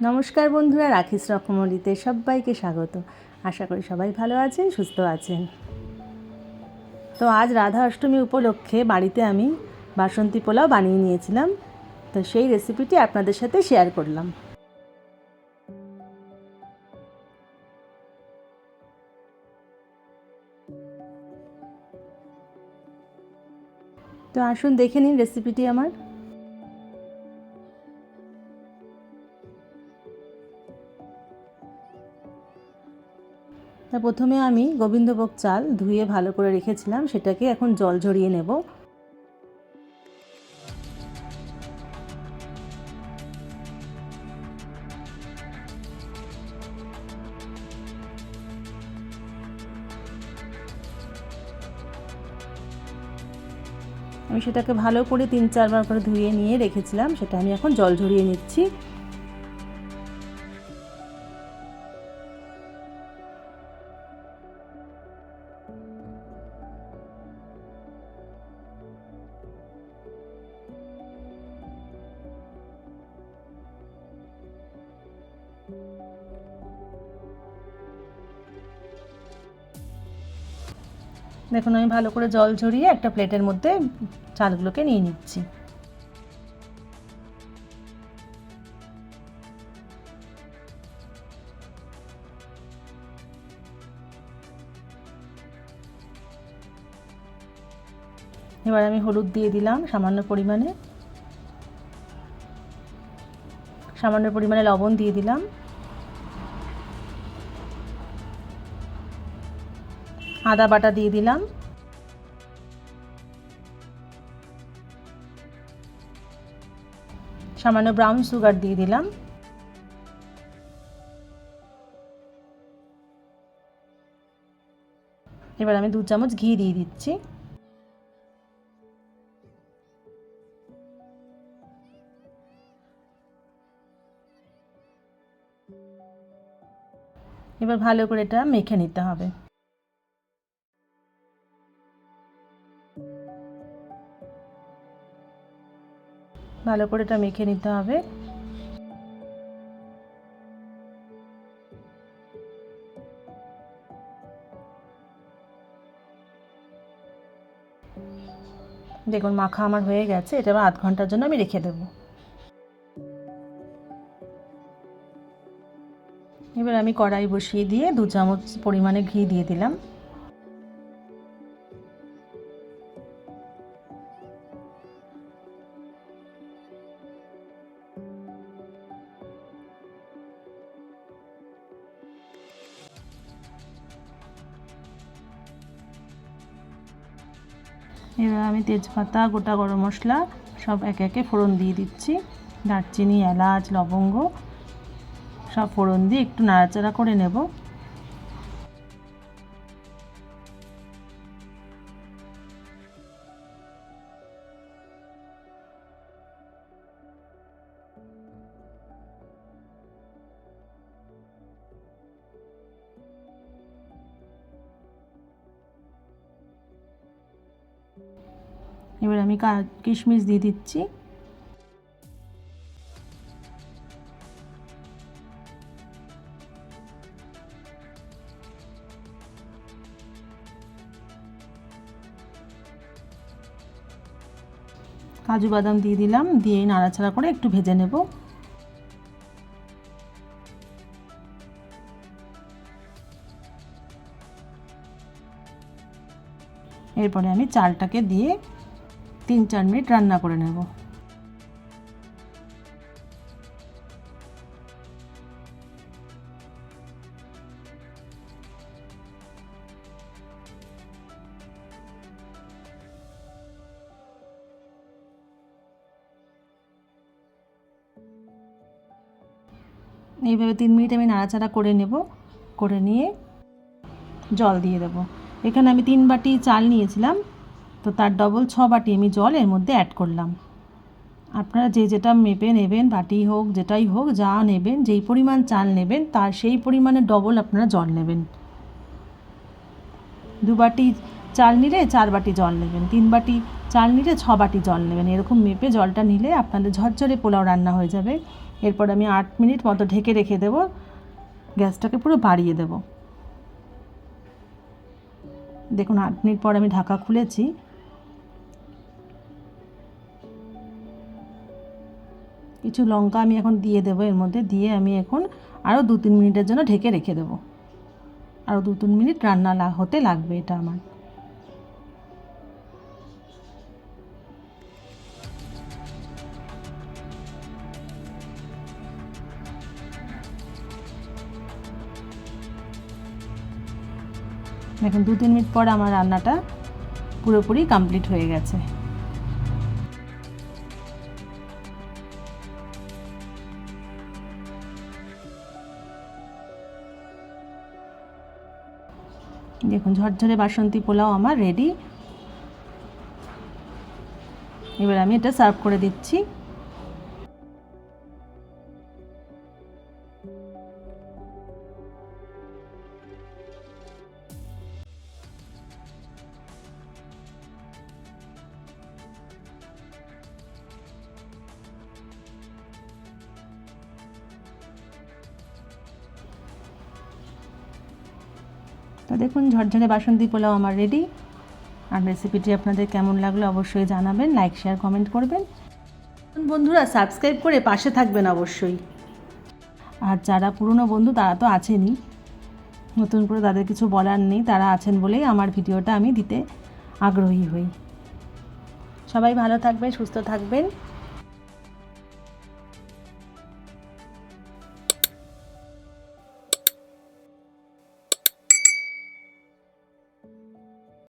নমস্কার বন্ধুরা রাখিস রকমলিতে সবাইকে স্বাগত। আশা করি সবাই ভালো আছেন, সুস্থ আছেন। তো আজ রাধা অষ্টমী উপলক্ষে বাড়িতে আমি বাসন্তী পোলাও বানিয়ে নিয়েছিলাম। তো সেই রেসিপিটি আপনাদের সাথে শেয়ার করলাম। তো আসুন দেখে নিন রেসিপিটি আমার। তা প্রথমে আমি গোবিন্দভোগ চাল ধুয়ে ভালো করে রেখেছিলাম, সেটাকে এখন জল ঝরিয়ে নেব। আমি সেটাকে ভালো করে তিন চারবার করে ধুয়ে নিয়ে রেখেছিলাম, সেটা আমি এখন জল ঝরিয়ে নিচ্ছি। দেখুন, আমি ভালো করে জল ঝরিয়ে একটা প্লেটের মধ্যে চালগুলোকে নিয়ে নিচ্ছি। এবার আমি হলুদ দিয়ে দিলাম সামান্য পরিমাণে। সামান্য পরিমাণে লবণ দিয়ে দিলাম। আদা বাটা দিয়ে দিলাম। সামান্য ব্রাউন সুগার দিয়ে দিলাম। এবার আমি দু চামচ ঘি দিয়ে দিচ্ছি। এবার ভালো করে এটা মেখে নিতে হবে। ভালো করে এটা মেখে নিতে হবে। দেখুন, মাখা আমার হয়ে গেছে, এটা আবার আধ ঘণ্টার জন্য আমি রেখে দেব। এবার আমি কড়াই বসিয়ে দিয়ে দু চামচ পরিমাণে ঘি দিয়ে দিলাম। এবার আমি তেজপাতা, গোটা গরম মশলা সব একে একে ফোড়ন দিয়ে দিচ্ছি। দারচিনি, এলাচ, লবঙ্গ সব ফোড়ন দিয়ে একটু নাড়াচাড়া করে নেব। এবার আমি কিশমিশ দিয়ে দিচ্ছি। কাজু বাদাম দিয়ে দিলাম, দিয়ে নাড়াচাড়া করে একটু ভেজে নেব। এরপরে আমি চালটাকে দিয়ে তিন চার মিনিট রান্না করে নেব। এইভাবে তিন মিনিট আমি নাড়াচাড়া করে নেব, করে নিয়ে জল দিয়ে দেবো। এখানে আমি তিন বাটি চাল নিয়েছিলাম। তো তার ডবল ছ বাটি আমি জল এর মধ্যে অ্যাড করলাম। আপনারা যে যেটা মেপে নেবেন, বাটি হোক, যেটাই হোক, যা নেবেন, যেই পরিমাণ চাল নেবেন, তার সেই পরিমাণে ডবল আপনারা জল নেবেন। দু বাটি চাল নিলে চার বাটি জল নেবেন, তিন বাটি চাল নিলে ছ বাটি জল নেবেন। এরকম মেপে জলটা নিলে আপনাদের ঝরঝরে পোলাও রান্না হয়ে যাবে। এরপর আমি আট মিনিট মতো ঢেকে রেখে দেবো। গ্যাসটাকে পুরো বাড়িয়ে দেব। দেখুন, আট মিনিট পর আমি ঢাকা খুলেছি। কিছু লঙ্কা আমি এখন দিয়ে দেবো, এর মধ্যে দিয়ে আমি এখন আরও দু তিন মিনিটের জন্য ঢেকে রেখে দেবো। আরও দু তিন মিনিট রান্না হতে লাগবে এটা আমার। দেখুন, দু তিন মিনিট পর আমার রান্নাটা পুরোপুরি কমপ্লিট হয়ে গেছে। দেখুন ঝরঝরে বাসন্তী পোলাও আমার রেডি এবার আমি এটা সার্ভ করে দিচ্ছি। তো দেখুন, ঝরঝরে বাসন্তী পোলাও আমার রেডি আর রেসিপিটি আপনাদের কেমন লাগল অবশ্যই জানাবেন লাইক শেয়ার কমেন্ট করবেন। বন্ধুরা সাবস্ক্রাইব করে পাশে থাকবেন অবশ্যই। আর যারা পুরনো বন্ধু, তারা তো আছেনই। নতুন করে তাদের কিছু বলার নেই, তারা আছেন বলেই আমার ভিডিওটা আমি দিতে আগ্রহী হই। সবাই ভালো থাকবেন, সুস্থ থাকবেন।